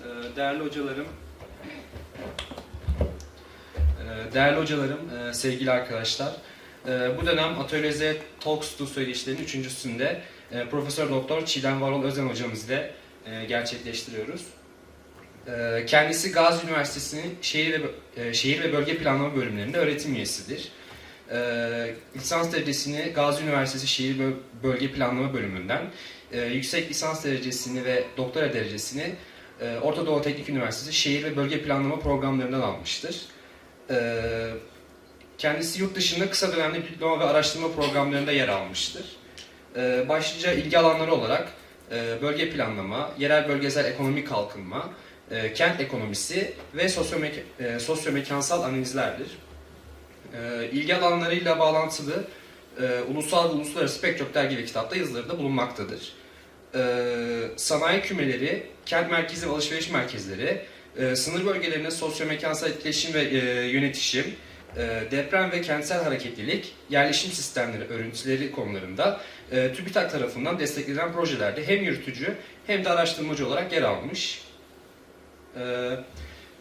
Ee, Değerli hocalarım, ee, değerli hocalarım, ee, sevgili arkadaşlar. Bu dönem Atölye Z Talks to söyleşilerinin üçüncüsünde Profesör Doktor Çiğdem Varol Özen hocamız ile gerçekleştiriyoruz. Kendisi Gazi Üniversitesi'nin şehir ve, e, şehir ve bölge planlama bölümlerinde öğretim üyesidir. Lisans derecesini Gazi Üniversitesi Şehir ve Bölge Planlama bölümünden, yüksek lisans derecesini ve doktora derecesini ee, Orta Doğu Teknik Üniversitesi Şehir ve Bölge Planlama programlarından almıştır. Ee, Kendisi yurt dışında kısa dönemli diploma ve araştırma programlarında yer almıştır. Ee, Başlıca ilgi alanları olarak e, bölge planlama, yerel bölgesel ekonomik kalkınma, e, kent ekonomisi ve sosyomek e, sosyomekansal analizlerdir. E, İlgi alanlarıyla bağlantılı e, ulusal ve uluslararası pek çok dergi ve kitapta yazıları da bulunmaktadır. E, Sanayi kümeleri, kent merkezi ve alışveriş merkezleri, e, sınır bölgelerinde sosyomekansal etkileşim ve e, yönetişim, e, deprem ve kentsel hareketlilik, yerleşim sistemleri, örüntüleri konularında e, TÜBİTAK tarafından desteklenen projelerde hem yürütücü hem de araştırmacı olarak yer almış. E,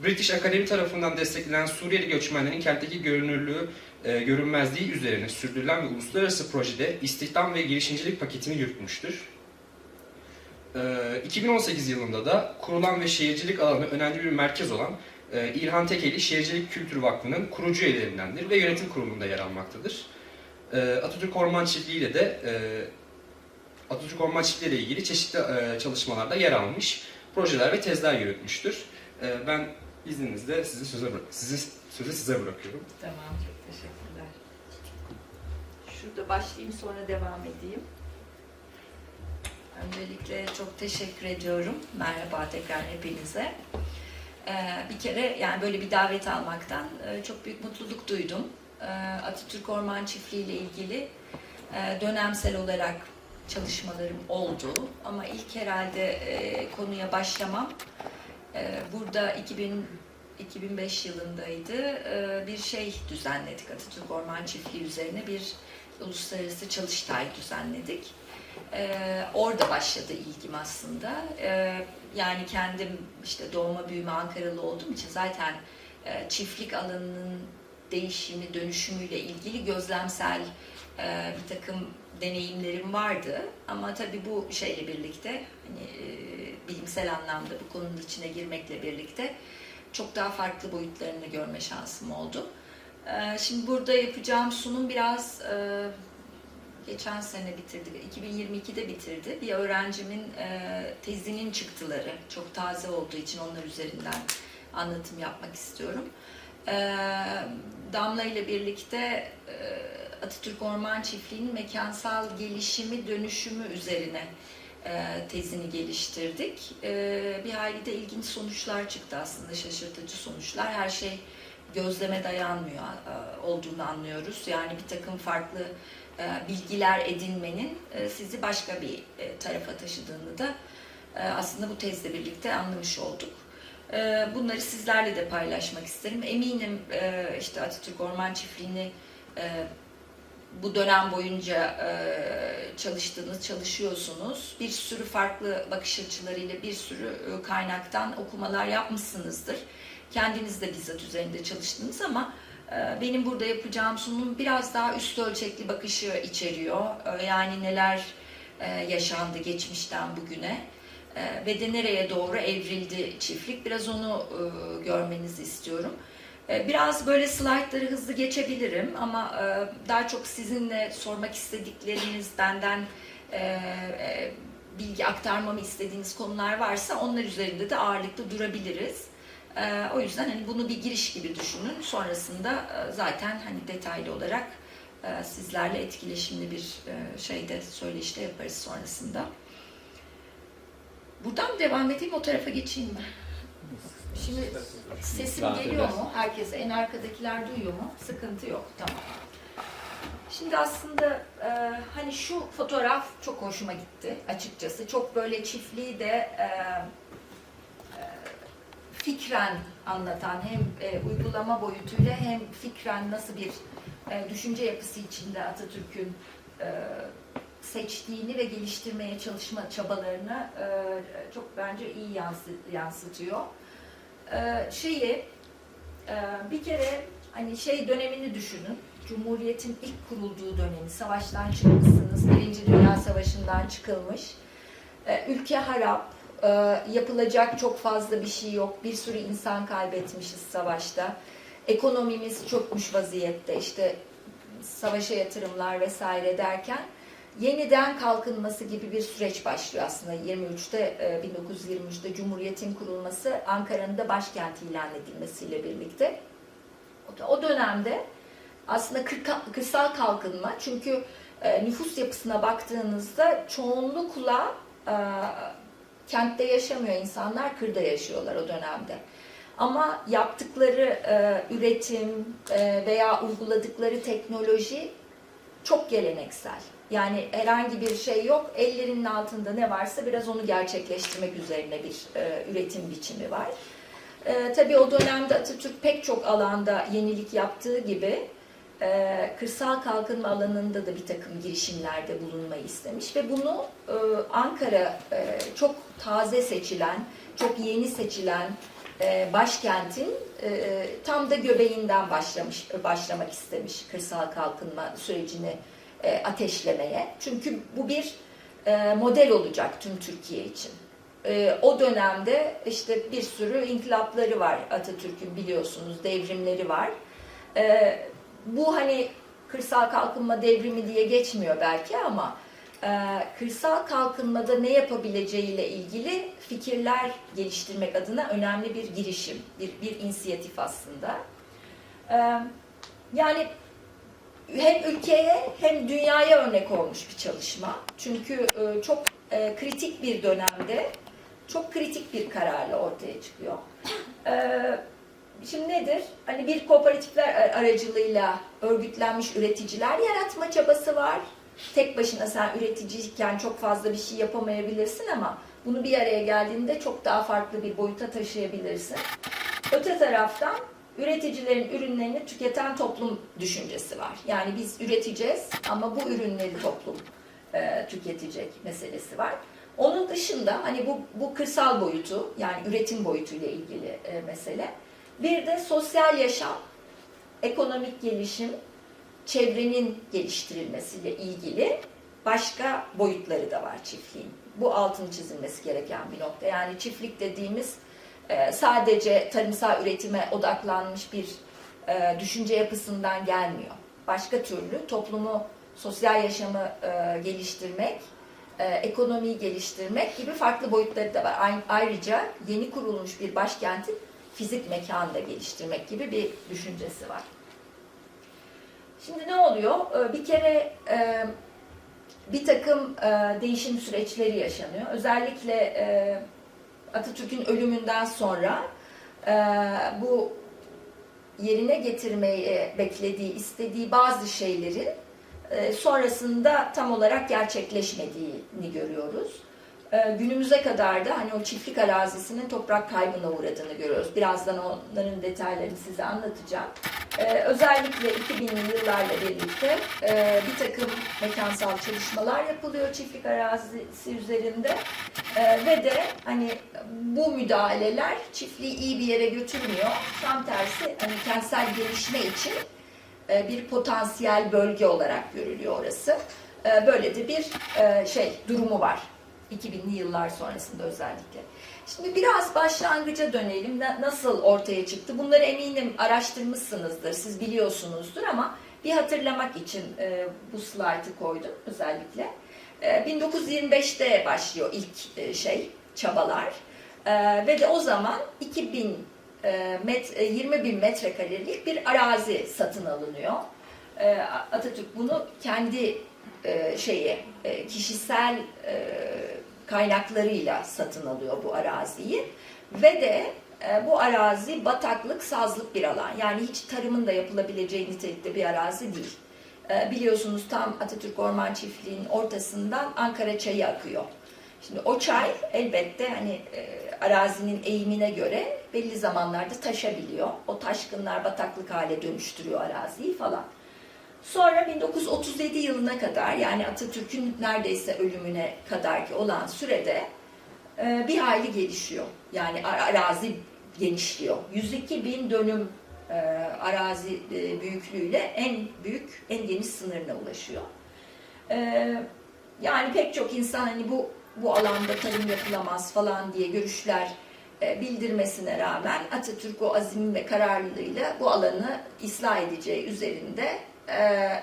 British Academy tarafından desteklenen Suriyeli göçmenlerin kentteki görünürlüğü, e, görünmezliği üzerine sürdürülen ve uluslararası projede istihdam ve girişimcilik paketini yürütmüştür. E, 2018 yılında da kurulan ve şehircilik alanı önemli bir merkez olan e, İlhan Tekeli Şehircilik Kültür Vakfı'nın kurucu üyelerindendir ve yönetim kurulunda yer almaktadır. E, Atatürk Orman Çiftliği ile de e, Atatürk Orman Çiftliği ile ilgili çeşitli e, çalışmalarda yer almış, projeler ve tezler yürütmüştür. E, ben izninizle sizi söze bırak sizi sözü size bırakıyorum. Tamam, çok teşekkürler. Şurada başlayayım sonra devam edeyim. Öncelikle çok teşekkür ediyorum. Merhaba tekrar hepinize. Ee, bir kere yani böyle bir davet almaktan e, çok büyük mutluluk duydum. Ee, Atatürk Orman Çiftliği ile ilgili e, dönemsel olarak çalışmalarım oldu. Ama ilk herhalde e, konuya başlamam burada 2000 2005 yılındaydı. Bir şey düzenledik. Atatürk Orman Çiftliği üzerine bir uluslararası çalıştay düzenledik. Ee, Orada başladı ilgim aslında. Ee, Yani kendim işte doğma büyüme Ankaralı olduğum için zaten e, çiftlik alanının değişimi, dönüşümüyle ilgili gözlemsel e, bir takım deneyimlerim vardı. Ama tabii bu şeyle birlikte, hani e, bilimsel anlamda bu konunun içine girmekle birlikte çok daha farklı boyutlarını görme şansım oldu. Ee, Şimdi burada yapacağım sunum biraz e, geçen sene bitirdi, 2022'de bitirdi. Bir öğrencimin e, tezinin çıktıları çok taze olduğu için onlar üzerinden anlatım yapmak istiyorum. Ee, Damla ile birlikte e, Atatürk Orman Çiftliği'nin mekansal gelişimi, dönüşümü üzerine e, tezini geliştirdik. E, Bir hayli de ilginç sonuçlar çıktı aslında, şaşırtıcı sonuçlar. Her şey gözleme dayanmıyor e, olduğunu anlıyoruz. Yani bir takım farklı e, bilgiler edinmenin e, sizi başka bir e, tarafa taşıdığını da e, aslında bu tezle birlikte anlamış olduk. E, Bunları sizlerle de paylaşmak isterim. Eminim e, işte Atatürk Orman Çiftliği'ni e, bu dönem boyunca e, çalıştığınız, çalışıyorsunuz. Bir sürü farklı bakış açılarıyla bir sürü e, kaynaktan okumalar yapmışsınızdır. Kendiniz de bizzat üzerinde çalıştınız ama e, benim burada yapacağım sunum biraz daha üst ölçekli bakışı içeriyor. E, yani neler e, yaşandı geçmişten bugüne e, ve de nereye doğru evrildi çiftlik. Biraz onu e, görmenizi istiyorum. Biraz böyle slaytları hızlı geçebilirim ama daha çok sizinle sormak istedikleriniz, benden bilgi aktarmamı istediğiniz konular varsa onlar üzerinde de ağırlıklı durabiliriz. E, O yüzden hani bunu bir giriş gibi düşünün. Sonrasında e, zaten hani detaylı olarak e, sizlerle etkileşimli bir e, şeyde söyleşte yaparız sonrasında. Buradan devam edeyim o tarafa geçeyim mi? Şimdi sesim geliyor mu? Herkese, en arkadakiler duyuyor mu? Sıkıntı yok, tamam. Şimdi aslında e, hani şu fotoğraf çok hoşuma gitti açıkçası. Çok böyle çiftliği de e, fikren anlatan hem e, uygulama boyutuyla hem fikren nasıl bir e, düşünce yapısı içinde Atatürk'ün e, seçtiğini ve geliştirmeye çalışma çabalarını e, çok bence iyi yansı- yansıtıyor. E, şeyi e, bir kere hani şey dönemini düşünün. Cumhuriyetin ilk kurulduğu dönemi, savaştan çıkmışsınız, Birinci Dünya Savaşı'ndan çıkılmış. E, ülke harap, e, yapılacak çok fazla bir şey yok. Bir sürü insan kaybetmişiz savaşta. Ekonomimiz çökmüş vaziyette. İşte savaşa yatırımlar vesaire derken yeniden kalkınması gibi bir süreç başlıyor aslında 23'te e, 1923'te Cumhuriyet'in kurulması Ankara'nın da başkenti ilan edilmesiyle birlikte. O- dönemde aslında kırsal kalkınma çünkü e, nüfus yapısına baktığınızda çoğunlukla e, kentte yaşamıyor insanlar, kırda yaşıyorlar o dönemde. Ama yaptıkları e, üretim e, veya uyguladıkları teknoloji çok geleneksel. Yani herhangi bir şey yok. Ellerinin altında ne varsa biraz onu gerçekleştirmek üzerine bir e, üretim biçimi var. E, tabii o dönemde Atatürk pek çok alanda yenilik yaptığı gibi e, kırsal kalkınma alanında da bir takım girişimlerde bulunmayı istemiş ve bunu e, Ankara e, çok taze seçilen, çok yeni seçilen başkentin tam da göbeğinden başlamış başlamak istemiş kırsal kalkınma sürecini ateşlemeye. Çünkü bu bir model olacak tüm Türkiye için. O dönemde işte bir sürü inkılapları var Atatürk'ün biliyorsunuz devrimleri var. E, bu hani kırsal kalkınma devrimi diye geçmiyor belki ama e, kırsal kalkınmada ne yapabileceğiyle ilgili fikirler geliştirmek adına önemli bir girişim, bir, bir inisiyatif aslında. E, yani hem ülkeye hem dünyaya örnek olmuş bir çalışma. Çünkü e, çok e, kritik bir dönemde çok kritik bir kararla ortaya çıkıyor. E, Şimdi nedir? Hani bir kooperatifler aracılığıyla örgütlenmiş üreticiler yaratma çabası var. Tek başına sen üreticiyken çok fazla bir şey yapamayabilirsin ama bunu bir araya geldiğinde çok daha farklı bir boyuta taşıyabilirsin. Öte taraftan üreticilerin ürünlerini tüketen toplum düşüncesi var. Yani biz üreteceğiz ama bu ürünleri toplum e, tüketecek meselesi var. Onun dışında hani bu, bu kırsal boyutu yani üretim boyutuyla ilgili e, mesele. Bir de sosyal yaşam, ekonomik gelişim, çevrenin geliştirilmesiyle ilgili başka boyutları da var çiftliğin. Bu altını çizilmesi gereken bir nokta. Yani çiftlik dediğimiz e, sadece tarımsal üretime odaklanmış bir e, düşünce yapısından gelmiyor. Başka türlü toplumu, sosyal yaşamı e, geliştirmek, ekonomiyi geliştirmek gibi farklı boyutları da var. Ayrıca yeni kurulmuş bir başkentin fizik mekanı geliştirmek gibi bir düşüncesi var. Şimdi ne oluyor? Bir kere bir takım değişim süreçleri yaşanıyor. Özellikle Atatürk'ün ölümünden sonra bu yerine getirmeyi beklediği, istediği bazı şeylerin sonrasında tam olarak gerçekleşmediğini görüyoruz. Günümüze kadar da hani o çiftlik arazisinin toprak kaybına uğradığını görüyoruz. Birazdan onların detaylarını size anlatacağım. Özellikle 2000'li yıllarla birlikte bir takım mekansal çalışmalar yapılıyor çiftlik arazisi üzerinde ve de hani bu müdahaleler çiftliği iyi bir yere götürmüyor. Tam tersi hani kentsel gelişme için bir potansiyel bölge olarak görülüyor orası. Böyle de bir şey durumu var 2000'li yıllar sonrasında özellikle. Şimdi biraz başlangıca dönelim. Nasıl ortaya çıktı? Bunları eminim araştırmışsınızdır, siz biliyorsunuzdur ama bir hatırlamak için bu slaytı koydum özellikle. 1925'te başlıyor ilk şey, çabalar. Ve de o zaman 2000 20 bin metrekarelik bir arazi satın alınıyor. Atatürk bunu kendi şeyi kişisel kaynaklarıyla satın alıyor bu araziyi ve de bu arazi bataklık, sazlık bir alan. Yani hiç tarımın da yapılabileceği nitelikte bir arazi değil. Biliyorsunuz tam Atatürk Orman Çiftliği'nin ortasından Ankara çayı akıyor. Şimdi o çay elbette hani arazinin eğimine göre belli zamanlarda taşabiliyor. O taşkınlar bataklık hale dönüştürüyor araziyi falan. Sonra 1937 yılına kadar yani Atatürk'ün neredeyse ölümüne kadarki olan sürede e, bir hayli gelişiyor. Yani arazi genişliyor. 102 bin dönüm e, arazi e, büyüklüğüyle en büyük, en geniş sınırına ulaşıyor. Yani pek çok insan hani bu bu alanda tarım yapılamaz falan diye görüşler bildirmesine rağmen Atatürk o azim ve kararlılığıyla bu alanı ıslah edeceği üzerinde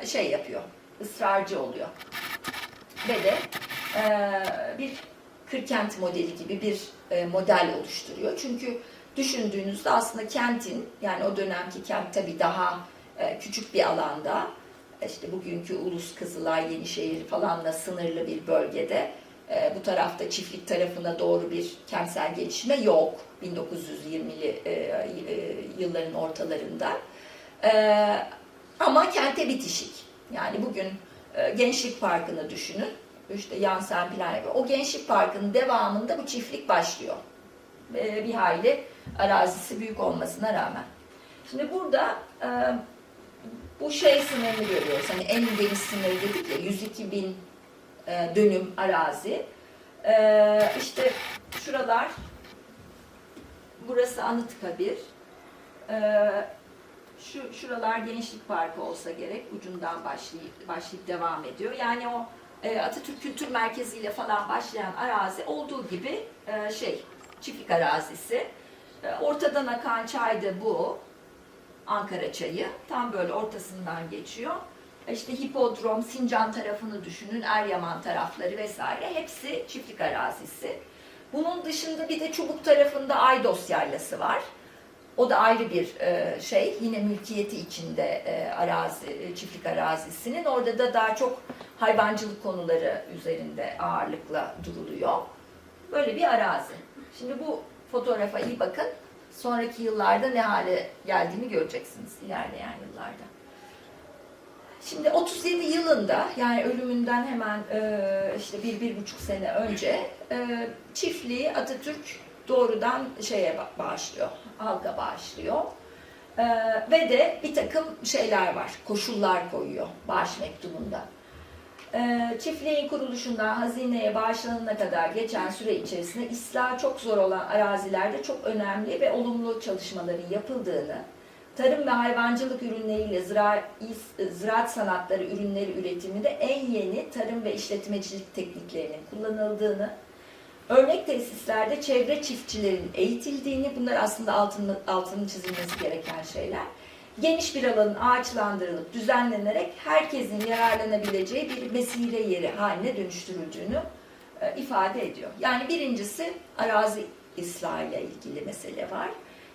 şey yapıyor, ısrarcı oluyor. Ve de bir kırkent modeli gibi bir model oluşturuyor. Çünkü düşündüğünüzde aslında kentin, yani o dönemki kent tabii daha küçük bir alanda, işte bugünkü Ulus Kızılay, Yenişehir falanla sınırlı bir bölgede e, bu tarafta çiftlik tarafına doğru bir kentsel gelişme yok 1920'li e, e, yılların ortalarında. E, ama kente bitişik. Yani bugün e, Gençlik Parkı'nı düşünün. İşte Yansen plan yapıyor. O Gençlik Parkı'nın devamında bu çiftlik başlıyor. E, bir hayli arazisi büyük olmasına rağmen. Şimdi burada e, bu şey sınırını görüyoruz. Hani en geniş sınır dedik ya 102 bin e, dönüm arazi. E, işte şuralar burası Anıtkabir. E, şu şuralar Gençlik Parkı olsa gerek. Ucundan başlayıp başlayıp devam ediyor. Yani o e, Atatürk Kültür Merkezi ile falan başlayan arazi olduğu gibi e, şey çiftlik arazisi. E, ortadan akan çay da bu. Ankara çayı. Tam böyle ortasından geçiyor. İşte hipodrom, Sincan tarafını düşünün, Eryaman tarafları vesaire hepsi çiftlik arazisi. Bunun dışında bir de Çubuk tarafında Aydos yaylası var. O da ayrı bir e, şey. Yine mülkiyeti içinde e, arazi, e, çiftlik arazisinin. Orada da daha çok hayvancılık konuları üzerinde ağırlıkla duruluyor. Böyle bir arazi. Şimdi bu fotoğrafa iyi bakın. Sonraki yıllarda ne hale geldiğini göreceksiniz ilerleyen yıllarda. Şimdi 37 yılında yani ölümünden hemen işte bir, bir buçuk sene önce e, çiftliği Atatürk doğrudan şeye ba- bağışlıyor, halka bağışlıyor. E, ve de bir takım şeyler var, koşullar koyuyor bağış mektubunda. E, çiftliğin kuruluşundan hazineye bağışlanana kadar geçen süre içerisinde ıslah çok zor olan arazilerde çok önemli ve olumlu çalışmaların yapıldığını, tarım ve hayvancılık ürünleriyle zira, ziraat sanatları ürünleri üretiminde en yeni tarım ve işletmecilik tekniklerinin kullanıldığını, örnek tesislerde çevre çiftçilerin eğitildiğini, bunlar aslında altını, altını çizilmesi gereken şeyler, geniş bir alanın ağaçlandırılıp düzenlenerek herkesin yararlanabileceği bir mesire yeri haline dönüştürüldüğünü e, ifade ediyor. Yani birincisi arazi ıslahıyla ilgili mesele var.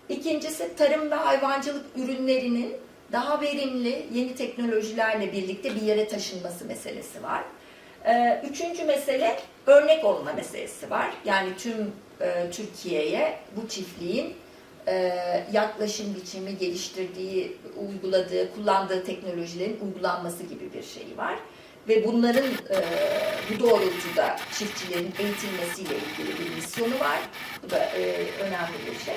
İkincisi tarım ve hayvancılık ürünlerinin daha verimli yeni teknolojilerle birlikte bir yere taşınması meselesi var. Ee, Üçüncü mesele örnek olma meselesi var. Yani tüm e, Türkiye'ye bu çiftliğin e, yaklaşım biçimi geliştirdiği, uyguladığı, kullandığı teknolojilerin uygulanması gibi bir şey var. Ve bunların e, bu doğrultuda çiftçilerin eğitilmesiyle ilgili bir misyonu var. Bu da e, önemli bir şey.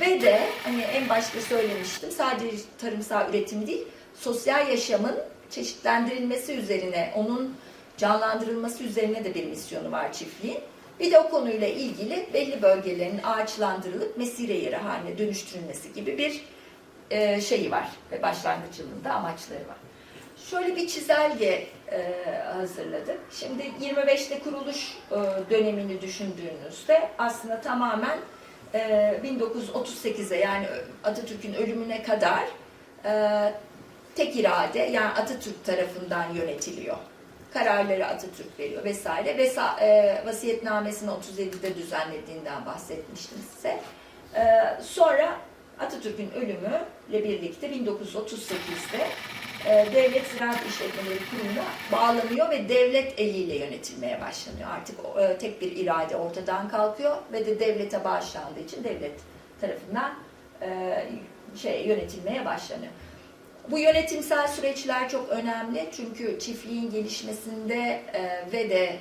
Ve de hani en başta söylemiştim sadece tarımsal üretim değil, sosyal yaşamın çeşitlendirilmesi üzerine, onun canlandırılması üzerine de bir misyonu var çiftliğin. Bir de o konuyla ilgili belli bölgelerin ağaçlandırılıp mesire yeri haline dönüştürülmesi gibi bir e, şeyi var ve başlangıç yılında amaçları var. Şöyle bir çizelge e, hazırladık. Şimdi 25'te kuruluş e, dönemini düşündüğünüzde aslında tamamen e, 1938'e yani Atatürk'ün ölümüne kadar e, tek irade yani Atatürk tarafından yönetiliyor. Kararları Atatürk veriyor vesaire. Ve e, vasiyetnamesini 37'de düzenlediğinden bahsetmiştim size. E, sonra Atatürk'ün ölümüyle birlikte 1938'de e, Devlet Ziraat İşletmeleri Kurumu'na bağlanıyor ve devlet eliyle yönetilmeye başlanıyor. Artık e, tek bir irade ortadan kalkıyor ve de devlete bağışlandığı için devlet tarafından e, şey yönetilmeye başlanıyor. Bu yönetimsel süreçler çok önemli çünkü çiftliğin gelişmesinde e, ve de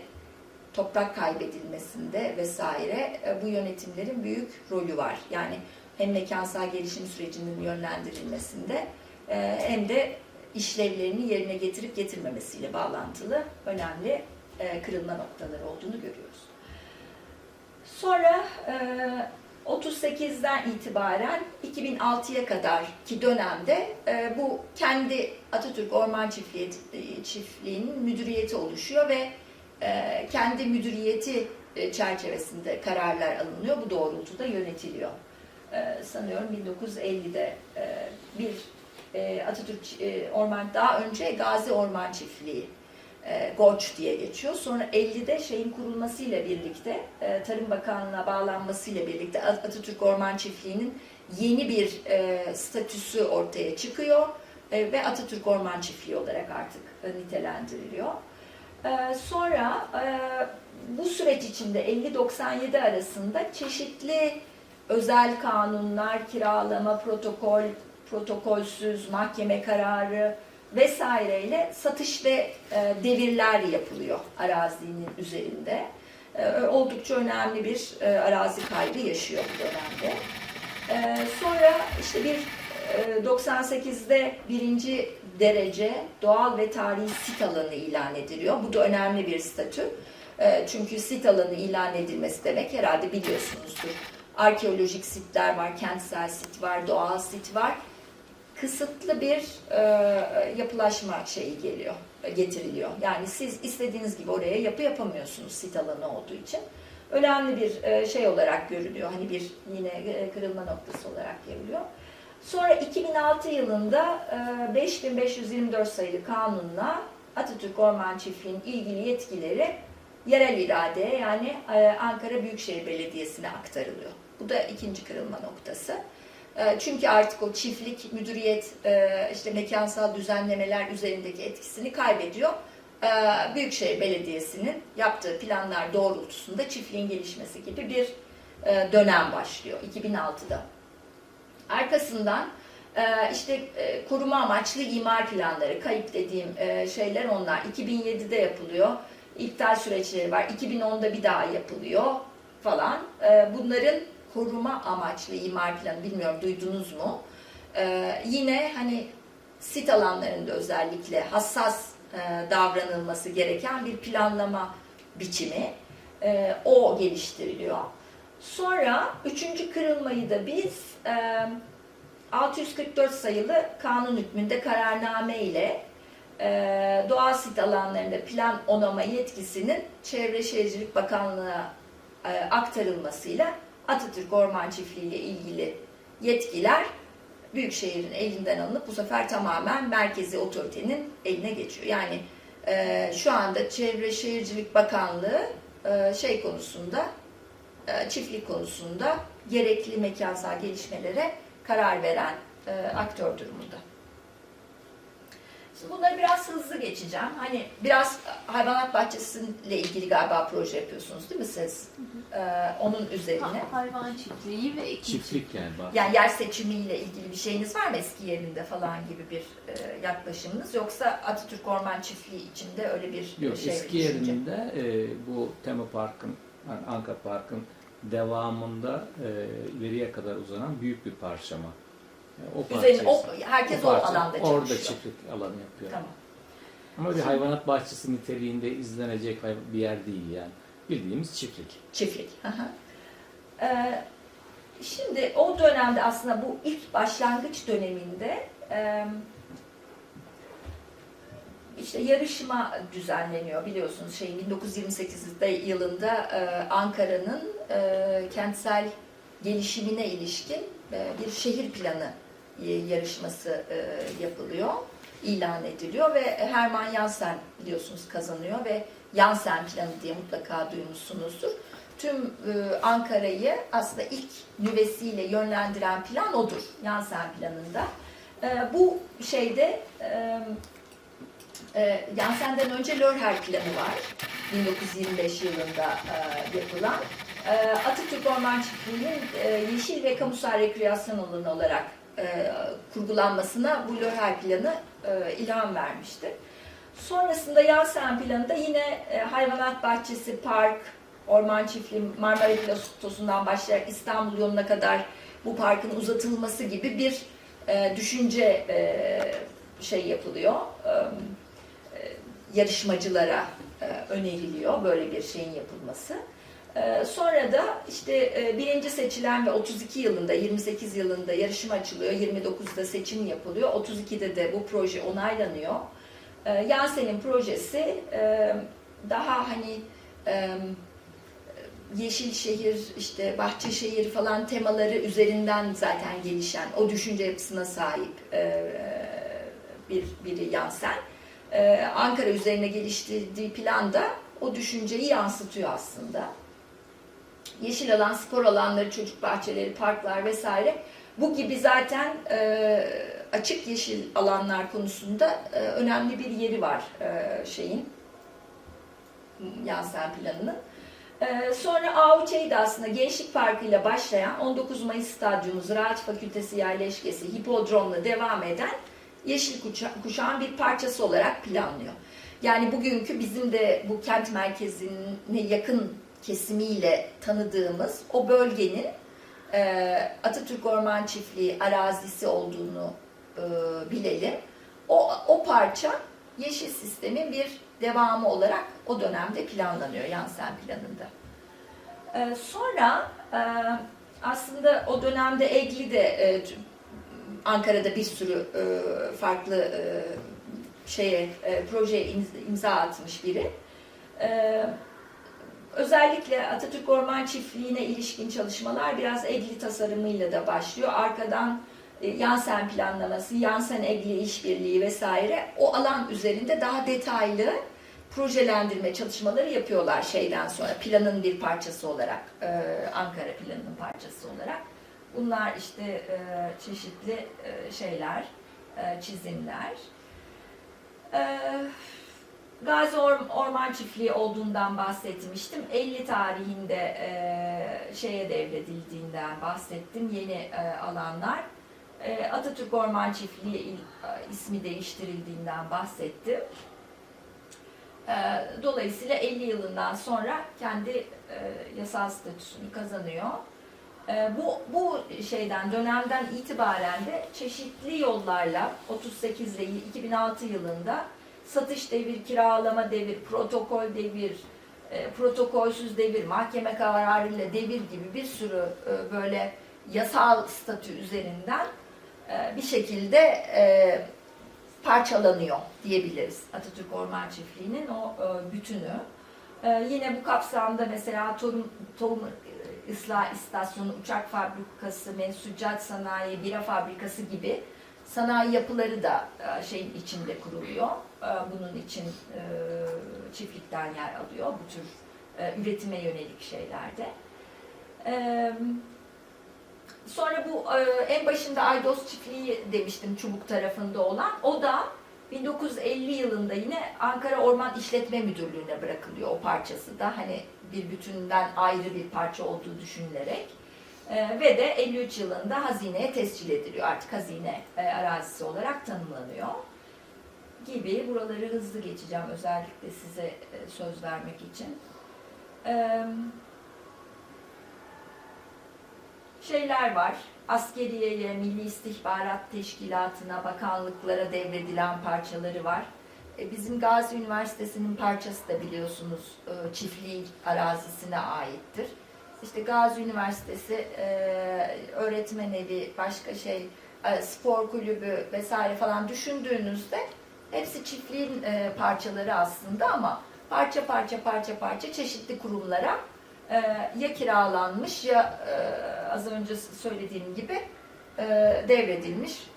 toprak kaybedilmesinde vesaire e, bu yönetimlerin büyük rolü var. Yani hem mekansal gelişim sürecinin yönlendirilmesinde e, hem de işlevlerini yerine getirip getirmemesiyle bağlantılı önemli kırılma noktaları olduğunu görüyoruz. Sonra 38'den itibaren 2006'ya kadar ki dönemde e, bu kendi Atatürk Orman Çiftliği, e, Çiftliği'nin müdüriyeti oluşuyor ve e, kendi müdüriyeti e, çerçevesinde kararlar alınıyor. Bu doğrultuda yönetiliyor. E, sanıyorum 1950'de e, bir e, Atatürk e, Orman daha önce Gazi Orman Çiftliği e, GOÇ diye geçiyor. Sonra 50'de şeyin kurulmasıyla birlikte, e, Tarım Bakanlığı'na bağlanmasıyla birlikte At- Atatürk Orman Çiftliği'nin yeni bir e, statüsü ortaya çıkıyor e, ve Atatürk Orman Çiftliği olarak artık e, nitelendiriliyor. Sonra bu süreç içinde 50-97 arasında çeşitli özel kanunlar, kiralama, protokol, protokolsüz, mahkeme kararı, vesaireyle satış ve e, devirler yapılıyor arazinin üzerinde. E, oldukça önemli bir e, arazi kaybı yaşıyor bu dönemde. E, sonra işte bir e, 98'de birinci derece doğal ve tarihi sit alanı ilan ediliyor. Bu da önemli bir statü. E, çünkü sit alanı ilan edilmesi demek herhalde biliyorsunuzdur. Arkeolojik sitler var, kentsel sit var, doğal sit var kısıtlı bir e, yapılaşma şeyi geliyor, getiriliyor. Yani siz istediğiniz gibi oraya yapı yapamıyorsunuz sit alanı olduğu için. Önemli bir e, şey olarak görülüyor. Hani bir yine e, kırılma noktası olarak görülüyor. Sonra 2006 yılında e, 5524 sayılı kanunla Atatürk Orman Çiftliği'nin ilgili yetkileri yerel iradeye yani e, Ankara Büyükşehir Belediyesi'ne aktarılıyor. Bu da ikinci kırılma noktası. E, Çünkü artık o çiftlik, müdüriyet, e, işte mekansal düzenlemeler üzerindeki etkisini kaybediyor. E, Büyükşehir Belediyesi'nin yaptığı planlar doğrultusunda çiftliğin gelişmesi gibi bir e, dönem başlıyor 2006'da. Arkasından e, işte koruma amaçlı imar planları, kayıp dediğim şeyler onlar. 2007'de yapılıyor. İptal süreçleri var. 2010'da bir daha yapılıyor falan. Bunların koruma amaçlı imar planı bilmiyorum duydunuz mu? Ee, yine hani sit alanlarında özellikle hassas e, davranılması gereken bir planlama biçimi. E, o geliştiriliyor. Sonra üçüncü kırılmayı da biz e, 644 sayılı kanun hükmünde kararname ile e, doğal sit alanlarında plan onama yetkisinin Çevre Şehircilik Bakanlığı'na e, aktarılmasıyla Atatürk Orman Çiftliği ile ilgili yetkiler Büyükşehir'in elinden alınıp bu sefer tamamen merkezi otoritenin eline geçiyor. Yani e, şu anda Çevre Şehircilik Bakanlığı e, şey konusunda, e, çiftlik konusunda gerekli mekansal gelişmelere karar veren e, aktör durumunda. Şimdi bunları biraz hızlı geçeceğim. Hani biraz hayvanat bahçesiyle ilgili galiba proje yapıyorsunuz değil mi siz? Ee, onun üzerine. Ha- hayvan çiftliği ve ekin Çiftlik yani bak. Yani yer seçimiyle ilgili bir şeyiniz var mı eski yerinde falan gibi bir e, yaklaşımınız? Yoksa Atatürk Orman Çiftliği içinde öyle bir Yok şey eski düşünce? yerinde e, bu tema parkın, yani Anka Park'ın devamında e, ileriye kadar uzanan büyük bir parçama. O Üzerine o, herkes o, parça- alanda çalışıyor. Orada çiftlik alanı yapıyor. Tamam. Ama bir hayvanat bahçesi niteliğinde izlenecek bir yer değil yani. Bildiğimiz çiftlik. Çiftlik. Aha. Ee, şimdi o dönemde aslında bu ilk başlangıç döneminde e, işte yarışma düzenleniyor biliyorsunuz şey 1928'de yılında e, Ankara'nın e, kentsel gelişimine ilişkin e, bir şehir planı yarışması e, yapılıyor, ilan ediliyor ve Hermann Jansen biliyorsunuz kazanıyor ve Jansen planı diye mutlaka duymuşsunuzdur. Tüm e, Ankara'yı aslında ilk nüvesiyle yönlendiren plan odur Jansen planında. E, bu şeyde e, e, önce Lörher planı var. 1925 yılında e, yapılan. E, Atatürk Orman Çiftliği'nin e, yeşil ve kamusal rekreasyon alanı olarak e, kurgulanmasına bu Lörher planı e, ilham vermişti. Sonrasında Yansen planında yine e, hayvanat bahçesi, park, orman çiftliği, Marmara Platosu'ndan başlayarak İstanbul yoluna kadar bu parkın uzatılması gibi bir e, düşünce e, şey yapılıyor. E, e, yarışmacılara e, öneriliyor böyle bir şeyin yapılması. E, Sonra da işte e, birinci seçilen ve 32 yılında, 28 yılında yarışma açılıyor. 29'da seçim yapılıyor. 32'de de bu proje onaylanıyor. E, Yansen'in projesi e, daha hani e, Yeşilşehir, işte Bahçeşehir falan temaları üzerinden zaten gelişen, o düşünce yapısına sahip bir biri Yansen. E, Ankara üzerine geliştirdiği plan da o düşünceyi yansıtıyor aslında. Yeşil alan, spor alanları, çocuk bahçeleri, parklar vesaire. Bu gibi zaten e, açık yeşil alanlar konusunda e, önemli bir yeri var e, şeyin, Yansen planının. Ee, sonra AUÇ'yi aslında Gençlik Parkı ile başlayan 19 Mayıs Stadyumu Ziraat Fakültesi yerleşkesi hipodromla devam eden Yeşil Kuşa- bir parçası olarak planlıyor. Yani bugünkü bizim de bu kent merkezine yakın kesimiyle tanıdığımız o bölgenin e, Atatürk Orman Çiftliği arazisi olduğunu e, bilelim. O, o parça yeşil sistemin bir devamı olarak o dönemde planlanıyor Yansen planında. Ee, sonra e, aslında o dönemde Egli de e, Ankara'da bir sürü e, farklı e, şeye e, projeye imza atmış biri. E, özellikle Atatürk Orman Çiftliği'ne ilişkin çalışmalar biraz Egli tasarımıyla da başlıyor. Arkadan e, Yansen planlaması, Yansen Egli işbirliği vesaire o alan üzerinde daha detaylı projelendirme çalışmaları yapıyorlar şeyden sonra planın bir parçası olarak e, Ankara planının parçası olarak. Bunlar işte e, çeşitli şeyler, çizimler. Gazi Or- Orman Çiftliği olduğundan bahsetmiştim. 50 tarihinde e, şeye devredildiğinden bahsettim. Yeni e, alanlar. E, Atatürk Orman Çiftliği ismi değiştirildiğinden bahsettim. E, Dolayısıyla 50 yılından sonra kendi e, yasal statüsünü kazanıyor. E, Bu, bu şeyden, dönemden itibaren de çeşitli yollarla 38 ile 2006 yılında satış devir, kiralama devir, protokol devir, e, protokolsüz devir, mahkeme kararıyla devir gibi bir sürü e, böyle yasal statü üzerinden e, bir şekilde e, parçalanıyor diyebiliriz Atatürk Orman Çiftliği'nin o e, bütünü. E, yine bu kapsamda mesela tohum, tohum ıslah istasyonu, uçak fabrikası, mensucat sanayi, bira fabrikası gibi sanayi yapıları da e, şeyin içinde kuruluyor. E, Bunun için e, çiftlikten yer alıyor bu tür üretime yönelik şeylerde. Sonra bu en başında Aydos çiftliği demiştim Çubuk tarafında olan. O da 1950 yılında yine Ankara Orman İşletme Müdürlüğü'ne bırakılıyor o parçası da. Hani bir bütünden ayrı bir parça olduğu düşünülerek. E, ve de 53 yılında hazineye tescil ediliyor. Artık hazine e, arazisi olarak tanımlanıyor. Gibi buraları hızlı geçeceğim özellikle size e, söz vermek için. Evet şeyler var. Askeriyeye, Milli İstihbarat Teşkilatı'na, bakanlıklara devredilen parçaları var. E, Bizim Gazi Üniversitesi'nin parçası da biliyorsunuz çiftliğin arazisine aittir. İşte Gazi Üniversitesi e, öğretmen evi, başka şey, e, spor kulübü vesaire falan düşündüğünüzde hepsi çiftliğin e, parçaları aslında ama parça parça parça parça çeşitli kurumlara e, ya kiralanmış ya az önce söylediğim gibi devredilmiş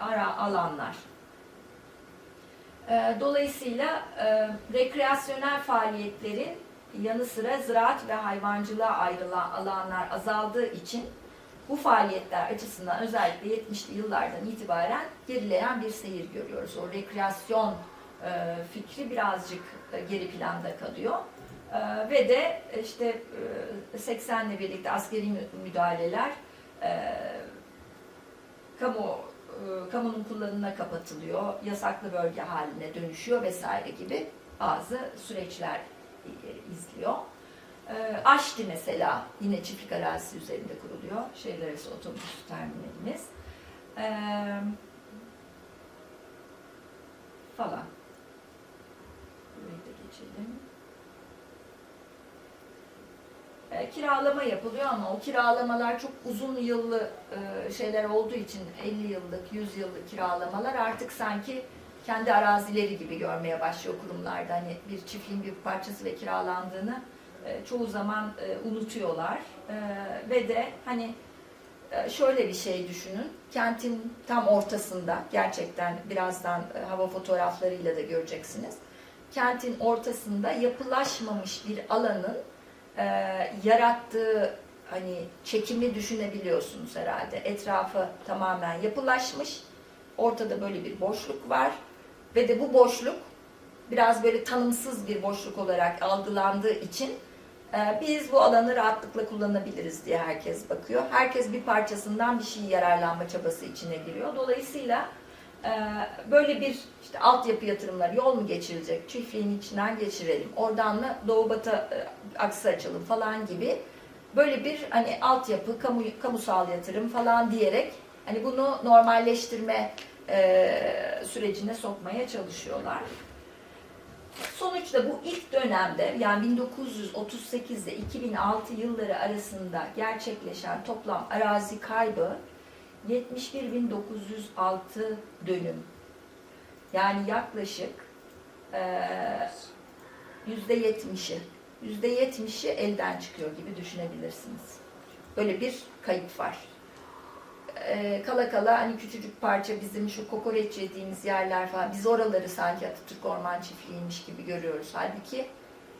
ara alanlar. Dolayısıyla rekreasyonel faaliyetlerin yanı sıra ziraat ve hayvancılığa ayrılan alanlar azaldığı için bu faaliyetler açısından özellikle 70'li yıllardan itibaren gerileyen bir seyir görüyoruz. O rekreasyon e, fikri birazcık e, geri planda kalıyor. Ee, ve de işte e, 80'le birlikte askeri mü- müdahaleler e, kamu e, kamunun kullanımına kapatılıyor, yasaklı bölge haline dönüşüyor vesaire gibi bazı süreçler e, izliyor. E, Aşti mesela yine çiftlik arazisi üzerinde kuruluyor. Şehirler arası otobüs terminalimiz. E, falan. Burayı da geçelim. E, kiralama yapılıyor ama o kiralamalar çok uzun yıllı e, şeyler olduğu için 50 yıllık, 100 yıllık kiralamalar artık sanki kendi arazileri gibi görmeye başlıyor kurumlarda. Hani bir çiftliğin bir parçası ve kiralandığını e, çoğu zaman e, unutuyorlar. E, ve de hani şöyle bir şey düşünün. Kentin tam ortasında gerçekten birazdan hava fotoğraflarıyla da göreceksiniz. Kentin ortasında yapılaşmamış bir alanın yarattığı hani çekimi düşünebiliyorsunuz herhalde. Etrafı tamamen yapılaşmış. Ortada böyle bir boşluk var ve de bu boşluk biraz böyle tanımsız bir boşluk olarak algılandığı için e, biz bu alanı rahatlıkla kullanabiliriz diye herkes bakıyor. Herkes bir parçasından bir şey yararlanma çabası içine giriyor. Dolayısıyla e, böyle bir işte altyapı yatırımları yol mu geçirilecek? Çiftliğin içinden geçirelim. Oradan mı doğu batı e, aksı açalım falan gibi böyle bir hani altyapı, kamu, kamusal yatırım falan diyerek hani bunu normalleştirme e, sürecine sokmaya çalışıyorlar. Sonuçta bu ilk dönemde yani 1938 ile 2006 yılları arasında gerçekleşen toplam arazi kaybı 71.906 dönüm. Yani yaklaşık eee, yüzde yetmişi, yüzde yetmişi elden çıkıyor gibi düşünebilirsiniz. Böyle bir kayıp var. Eee, kala kala hani küçücük parça bizim şu kokoreç yediğimiz yerler falan biz oraları sanki Atatürk Orman Çiftliği'ymiş gibi görüyoruz. Halbuki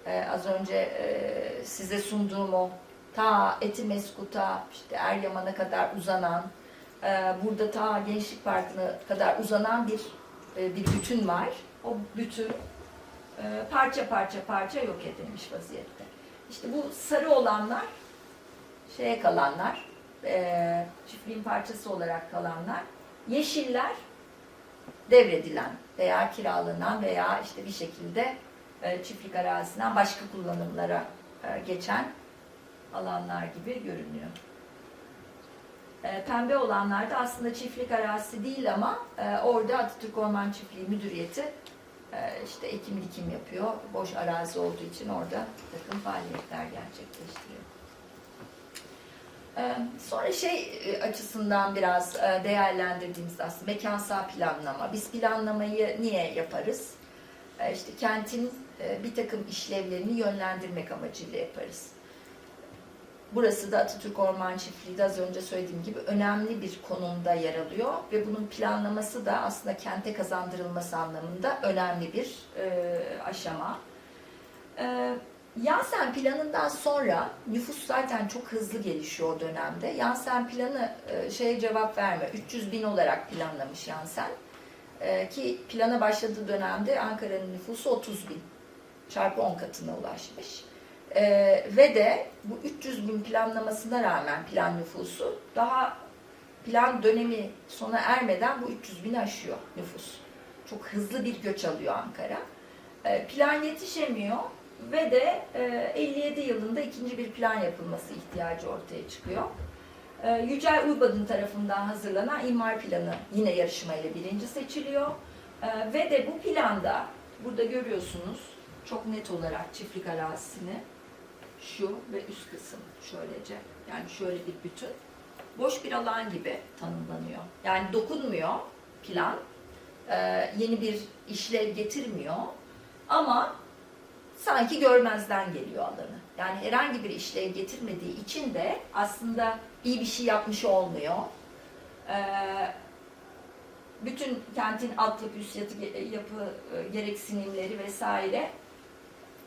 eee, az önce eee, size sunduğum o ta Etimeskut'a işte Eryaman'a kadar uzanan eee, burada ta Gençlik Parkı'na kadar uzanan bir e, bir bütün var. O bütün e, parça parça parça yok edilmiş vaziyette. İşte bu sarı olanlar şeye kalanlar, e, çiftliğin parçası olarak kalanlar, yeşiller devredilen veya kiralanan veya işte bir şekilde e, çiftlik arazisinden başka kullanımlara e, geçen alanlar gibi görünüyor. E, Pembe olanlar da aslında çiftlik arazisi değil ama e, orada Atatürk Orman Çiftliği Müdüriyeti e, işte ekim dikim yapıyor. Boş arazi olduğu için orada takım faaliyetler gerçekleştiriyor. E, Sonra şey e, açısından biraz e, değerlendirdiğimiz aslında mekansal planlama. Biz planlamayı niye yaparız? E, İşte kentin bir takım işlevlerini yönlendirmek amacıyla yaparız. Burası da Atatürk Orman Çiftliği de az önce söylediğim gibi önemli bir konumda yer alıyor ve bunun planlaması da aslında kente kazandırılması anlamında önemli bir aşama. E, Yansen planından sonra nüfus zaten çok hızlı gelişiyor o dönemde. Yansen planı e, şeye cevap verme. 300 bin olarak planlamış Yansen. E, ki plana başladığı dönemde Ankara'nın nüfusu 30 bin. Çarpı 10 katına ulaşmış. Ee, ve de bu 300 bin planlamasına rağmen plan nüfusu daha plan dönemi sona ermeden bu 300 bini aşıyor nüfus. Çok hızlı bir göç alıyor Ankara. Plan yetişemiyor ve de e, 57 yılında ikinci bir plan yapılması ihtiyacı ortaya çıkıyor. Ee, Yücel Uybadın tarafından hazırlanan imar planı yine yarışmayla birinci seçiliyor. Ee, ve de bu planda burada görüyorsunuz çok net olarak çiftlik arazisini şu ve üst kısım şöylece yani şöyle bir bütün boş bir alan gibi tanımlanıyor. Yani dokunmuyor plan, yeni bir işlev getirmiyor ama sanki görmezden geliyor alanı. Yani herhangi bir işlev getirmediği için de aslında iyi bir şey yapmış olmuyor. Ee, bütün kentin altyapı, yapı, yapı e, gereksinimleri vesaire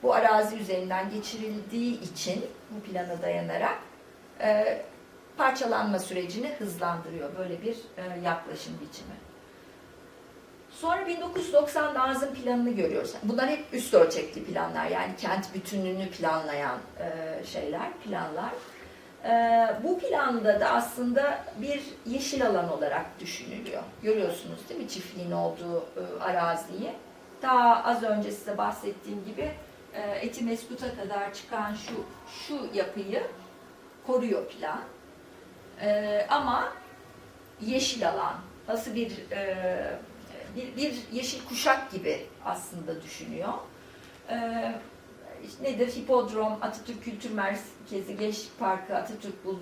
bu arazi üzerinden geçirildiği için bu plana dayanarak e, parçalanma sürecini hızlandırıyor. Böyle bir e, yaklaşım biçimi. Sonra 1990 Nazım planını görüyoruz. Bunlar hep üst ölçekli planlar. Yani kent bütünlüğünü planlayan e, şeyler, planlar. E, bu planda da aslında bir yeşil alan olarak düşünülüyor. Görüyorsunuz değil mi çiftliğin olduğu e, araziyi. Daha az önce size bahsettiğim gibi e, Etimeskut'a kadar çıkan şu şu yapıyı koruyor plan. Ama yeşil alan nasıl bir bir, bir yeşil kuşak gibi aslında düşünüyor. Ee, nedir? Hipodrom, Atatürk Kültür Merkezi, Gençlik Parkı, Atatürk Bulvarı,